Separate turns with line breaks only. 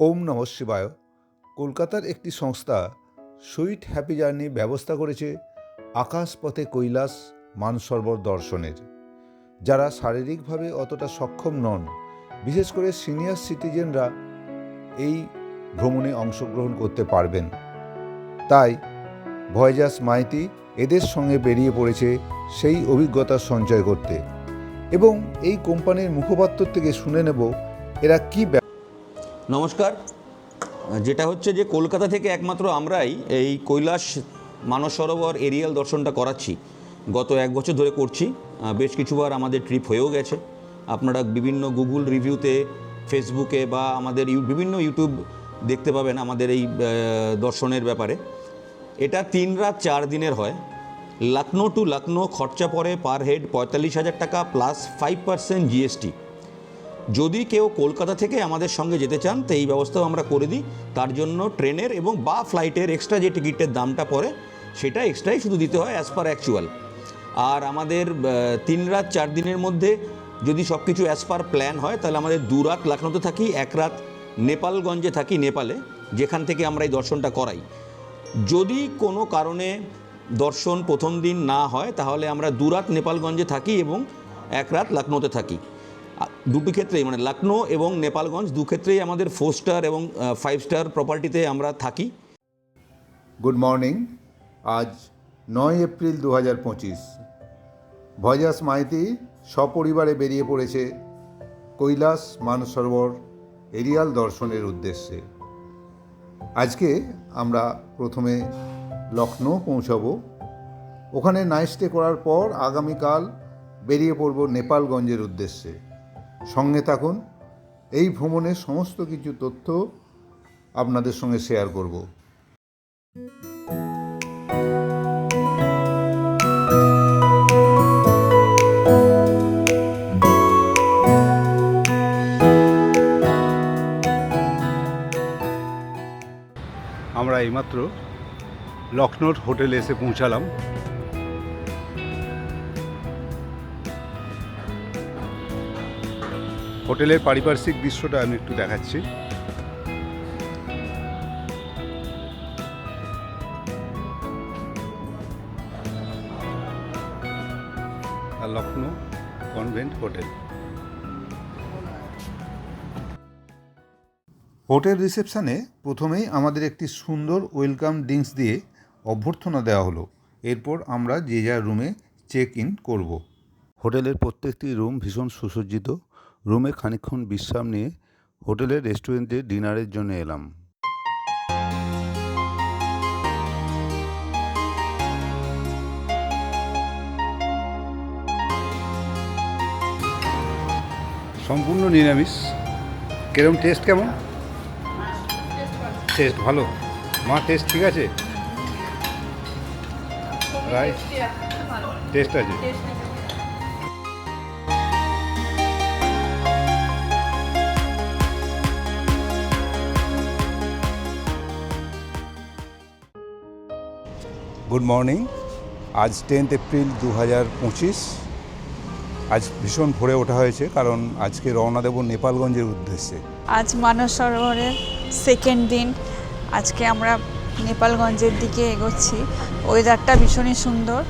ওম নম শিবায়। কলকাতার একটি সংস্থা সুইট হ্যাপি জার্নি ব্যবস্থা করেছে আকাশপথে কৈলাস মানসরবর দর্শনের। যারা শারীরিকভাবে অতটা সক্ষম নন, বিশেষ করে সিনিয়র সিটিজেনরা এই ভ্রমণে অংশগ্রহণ করতে পারবেন। তাই ভয়জাস মাইতি এদের সঙ্গে বেরিয়ে পড়েছে সেই অভিজ্ঞতা সঞ্চয় করতে। এবং এই কোম্পানির মুখপাত্র থেকে শুনে নেব এরা কী
নমস্কার। যেটা হচ্ছে যে কলকাতা থেকে একমাত্র আমরাই এই কৈলাস মানস সরোবর এরিয়াল দর্শনটা করাচ্ছি। গত এক বছর ধরে করছি। বেশ কিছুবার আমাদের ট্রিপ হয়েও গেছে। আপনারা বিভিন্ন গুগল রিভিউতে, ফেসবুকে বা আমাদের ইউ- বিভিন্ন ইউটিউব দেখতে পাবেন আমাদের এই দর্শনের ব্যাপারে। এটা তিন রাত চার দিনের হয়। লখনৌ টু লখনৌ খরচা পড়ে পার হেড পঁয়তাল্লিশ হাজার টাকা প্লাস ফাইভ পার্সেন্ট জিএসটি। যদি কেউ কলকাতা থেকে আমাদের সঙ্গে যেতে চান, তো এই ব্যবস্থাও আমরা করে দিই। তার জন্য ট্রেনের এবং বা ফ্লাইটের এক্সট্রা যে টিকিটের দামটা পড়ে, সেটা এক্সট্রাই শুধু দিতে হয় অ্যাজ পার অ্যাকচুয়াল আর আমাদের তিন রাত চার দিনের মধ্যে যদি সব কিছু অ্যাজ পার প্ল্যান হয়, তাহলে আমাদের দু রাত লখনৌতে থাকি, এক রাত নেপালগঞ্জে থাকি নেপালে, যেখান থেকে আমরা এই দর্শনটা করাই। যদি কোনো কারণে দর্শন প্রথম দিন না হয়, তাহলে আমরা দু রাত নেপালগঞ্জে থাকি এবং এক রাত লখনৌতে থাকি। দুটো ক্ষেত্রেই মানে লখনৌ এবং নেপালগঞ্জ, দু ক্ষেত্রেই আমাদের ফোর স্টার এবং ফাইভ স্টার প্রপার্টিতে আমরা থাকি।
গুড মর্নিং আজ নয় এপ্রিল দু হাজার পঁচিশ। ভয়জাস মাইতি সপরিবারে বেরিয়ে পড়েছে কৈলাস মানসরোবর এরিয়াল দর্শনের উদ্দেশ্যে। আজকে আমরা প্রথমে লখনৌ পৌঁছাবো। ওখানে নাইট স্টে করার পর আগামীকাল বেরিয়ে পড়ব নেপালগঞ্জের উদ্দেশ্যে। সঙ্গে থাকুন। এই ভ্রমণের সমস্ত কিছু তথ্য আপনাদের সঙ্গে শেয়ার করব।
আমরা এইমাত্র লখনৌর হোটেলে এসে পৌঁছালাম। হোটেলের পারিপার্শ্বিক দৃশ্যটা আমি একটু দেখাচ্ছি। Lucknow convent hotel.
হোটেল রিসেপশনে প্রথমেই আমাদের একটি সুন্দর ওয়েলকাম ড্রিঙ্কস দিয়ে অভ্যর্থনা দেওয়া হলো। এরপর আমরা যে যার রুমে চেক ইন করব। হোটেলের প্রত্যেকটি রুম ভীষণ সুসজ্জিত। রুমে খানিকক্ষণ বিশ্রাম নিয়ে হোটেলের রেস্টুরেন্টে ডিনারের জন্য এলাম।
সম্পূর্ণ নিরামিষ। কিরম টেস্ট কেমন? টেস্ট ভালো। মা টেস্ট ঠিক আছে? রাইট টেস্ট আছে। গুড মর্নিং আজ টেন্থ এপ্রিল দু হাজার পঁচিশ। আজ ভীষণ ভোরে ওঠা হয়েছে, কারণ আজকে রওনা দেব নেপালগঞ্জের উদ্দেশ্যে।
আজ মানস সরোবরের সেকেন্ড দিন। আজকে আমরা নেপালগঞ্জের দিকে এগোচ্ছি। ওয়েদারটা ভীষণই সুন্দর।